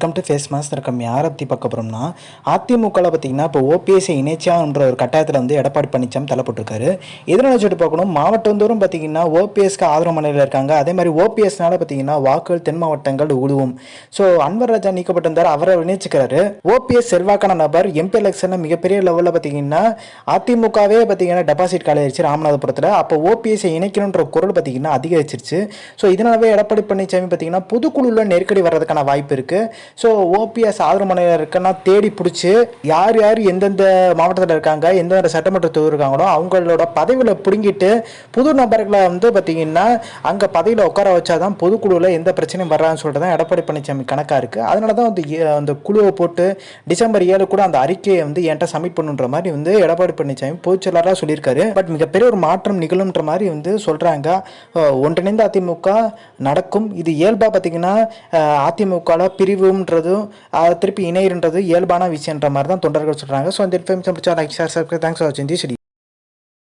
Welcome to face mass இருக்கம் யாரை பற்றி பார்க்க போகிறோம்னா அதிமுகவில் பார்த்தீங்கன்னா இப்போ ஓபிஎஸ்ஐ இணைச்சான்ற ஒரு கட்டாயத்தில் வந்து எடப்பாடி பழனிசாமி தள்ளப்பட்டிருக்காரு இதனால் வச்சுட்டு பார்க்கணும்? மாவட்டந்தோறும் பார்த்தீங்கன்னா ஓபிஎஸ்க்கு ஆதரவு மனையில் இருக்காங்க. அதே மாதிரி ஓபிஎஸ்னால பார்த்தீங்கன்னா வாக்குகள் தென் மாவட்டங்கள் உழுவும் ஸோ அன்வர் ராஜா நீக்கப்பட்டிருந்தார் அவரை இணைச்சிக்கிறாரு. ஓபிஎஸ் செல்வாக்கான நபர் எம்பி எலெக்ஷனில் மிகப்பெரிய லெவலில் பார்த்தீங்கன்னா அதிமுகவே பார்த்தீங்கன்னா டெபாசிட் காலையிடுச்சு ராமநாதபுரத்தில். அப்போ ஓபிஎஸ்ஐ இணைக்கணுன்ற குரல் பார்த்தீங்கன்னா அதிகரிச்சிருச்சு. ஸோ இதனாலவே எடப்பாடி பழனிசாமி பார்த்தீங்கன்னா புதுக்குழுவில் நெருக்கடி வர்றதுக்கான வாய்ப்பு இருக்குது ஸோ ஓபிஎஸ் ஆதரவு மனையில் இருக்குன்னா தேடி பிடிச்சி யார் யார் எந்தெந்த மாவட்டத்தில் இருக்காங்க எந்தெந்த சட்டமன்ற தொகுதி இருக்காங்களோ அவங்களோட பதவியில் பிடுங்கிட்டு புது நபர்களை வந்து பார்த்தீங்கன்னா அங்கே பதவியில் உட்கார வச்சாதான் பொதுக்குழுவில் எந்த பிரச்சனையும் வர்றான்னு சொல்லிட்டு தான் எடப்பாடி பழனிசாமி கணக்காக இருக்குது அதனால தான் வந்து அந்த குழுவை போட்டு டிசம்பர் ஏழு கூட அந்த அறிக்கையை வந்து என்கிட்ட சப்மிட் பண்ணுன்ற மாதிரி வந்து எடப்பாடி பழனிசாமி பொதுச்செயலாளராக சொல்லியிருக்காரு. பட் மிகப்பெரிய ஒரு மாற்றம் நிகழும்ன்ற மாதிரி வந்து சொல்கிறாங்க ஒன்றிணைந்த அதிமுக நடக்கும். இது இயல்பாக பார்த்தீங்கன்னா அதிமுகவில் பிரிவும் அஹ், திருப்பி இணையன்றது இயல்பான விஷயன்ற மாதிரி தான் தொண்டர்கள் சொல்கிறாங்க ஸோ இந்த இன்ஃபர்மேஷன் பிடிச்சா like share subscribe thanks for வாட்சிங் தி